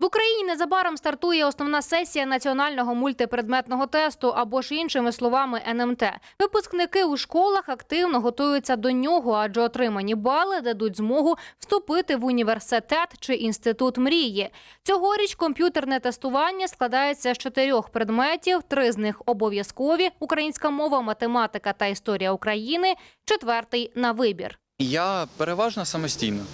В Україні незабаром стартує основна сесія національного мультипредметного тесту або ж іншими словами НМТ. Випускники у школах активно готуються до нього, адже отримані бали дадуть змогу вступити в університет чи інститут мрії. Цьогоріч комп'ютерне тестування складається з чотирьох предметів. Три з них обов'язкові: українська мова, математика та історія України. Четвертий на вибір. Я переважно самостійно.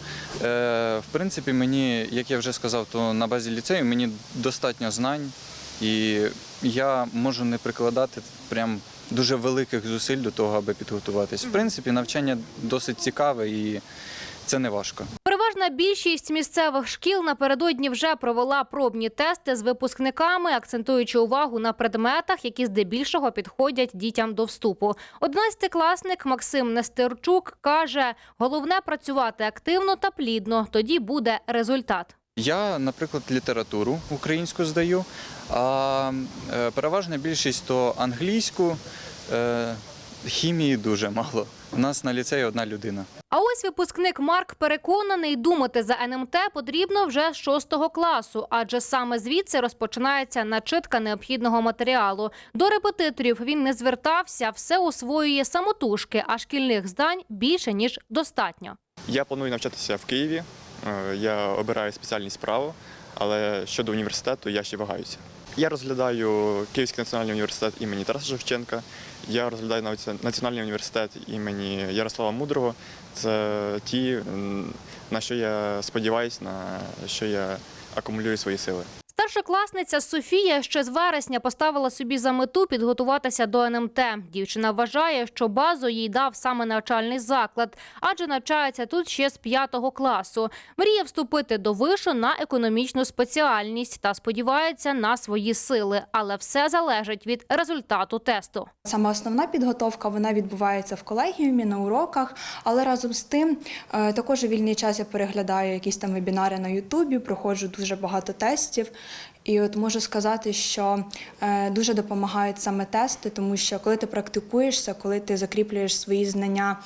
Е, в принципі, мені, як я вже сказав, то на базі ліцею мені достатньо знань, і я можу не прикладати прям дуже великих зусиль до того, аби підготуватись. В принципі, навчання досить цікаве і це не важко. Переважна більшість місцевих шкіл напередодні вже провела пробні тести з випускниками, акцентуючи увагу на предметах, які здебільшого підходять дітям до вступу. Одинадцятикласник Максим Нестерчук каже: головне працювати активно та плідно, тоді буде результат. Я, наприклад, літературу українську здаю, а е, переважна більшість то англійську, е, хімії дуже мало. У нас на ліцеї одна людина. А ось випускник Марк переконаний, думати за НМТ потрібно вже з шостого класу, адже саме звідси розпочинається начитка необхідного матеріалу. До репетиторів він не звертався, все освоює самотужки, а шкільних здань більше ніж достатньо. Я планую навчатися в Києві. Е, Я обираю спеціальність право, але щодо університету я ще вагаюся. Я розглядаю Київський національний університет імені Тараса Шевченка. Я розглядаю Національний університет імені Ярослава Мудрого. Це ті, на що я сподіваюся, на що я акумулюю свої сили. Старшокласниця Софія ще з вересня поставила собі за мету підготуватися до НМТ. Дівчина вважає, що базу їй дав саме навчальний заклад, адже навчається тут ще з п'ятого класу. Мріє вступити до вишу на економічну спеціальність та сподівається на свої сили, але все залежить від результату тесту. Саме основна підготовка вона відбувається в колегіумі на уроках, але разом з тим е, також у вільний час я переглядаю якісь там вебінари на Ютубі, проходжу дуже багато тестів. І от можу сказати, що е, дуже допомагають саме тести, тому що коли ти практикуєшся, коли ти закріплюєш свої знання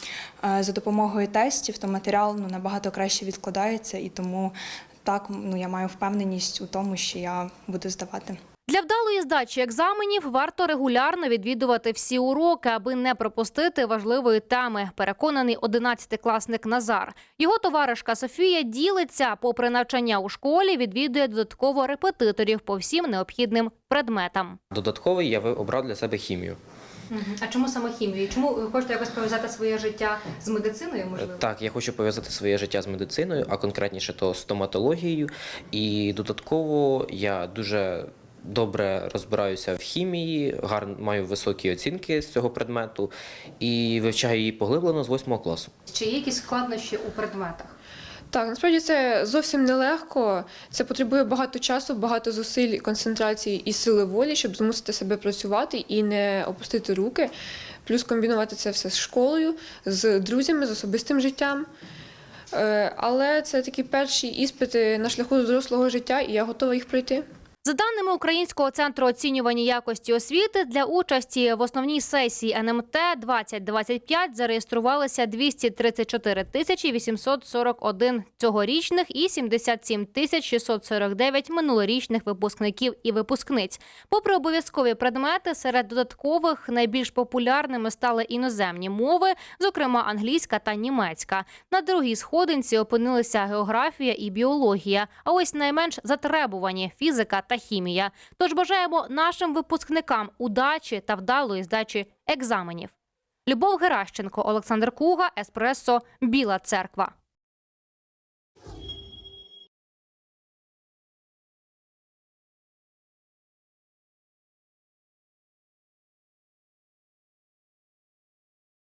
е, за допомогою тестів, то матеріал ну, набагато краще відкладається, і тому так ну, я маю впевненість у тому, що я буду здавати. Для вдалої здачі екзаменів варто регулярно відвідувати всі уроки, аби не пропустити важливої теми. Переконаний одинадцятикласник Назар. Його товаришка Софія ділиться, попри навчання у школі, відвідує додатково репетиторів по всім необхідним предметам. Додатковий я ви- обрав для себе хімію. А чому саме хімію? Чому ви хочете якось пов'язати своє життя з медициною? Можливо, Так, я хочу пов'язати своє життя з медициною, а конкретніше то стоматологією. І додатково я дуже добре розбираюся в хімії, гарно маю високі оцінки з цього предмету і вивчаю її поглиблено з 8 класу. Чи є якісь складнощі у предметах? Так, насправді це зовсім нелегко. Це потребує багато часу, багато зусиль, концентрації і сили волі, щоб змусити себе працювати і не опустити руки. Плюс комбінувати це все з школою, з друзями, з особистим життям. Е, Але це такі перші іспити на шляху до дорослого життя, і я готова їх пройти. За даними Українського центру оцінювання якості освіти, для участі в основній сесії НМТ 2025 зареєструвалися 234 тисячі 841 цьогорічних і 77 тисяч 649 минулорічних випускників і випускниць. Попри обов'язкові предмети, серед додаткових найбільш популярними стали іноземні мови, зокрема англійська та німецька. На другій сходинці опинилися географія і біологія. А ось найменш затребувані фізика та хімія. Тож бажаємо нашим випускникам удачі та вдалої здачі екзаменів. Любов Геращенко, Олександр Куга, Еспресо, Біла Церква.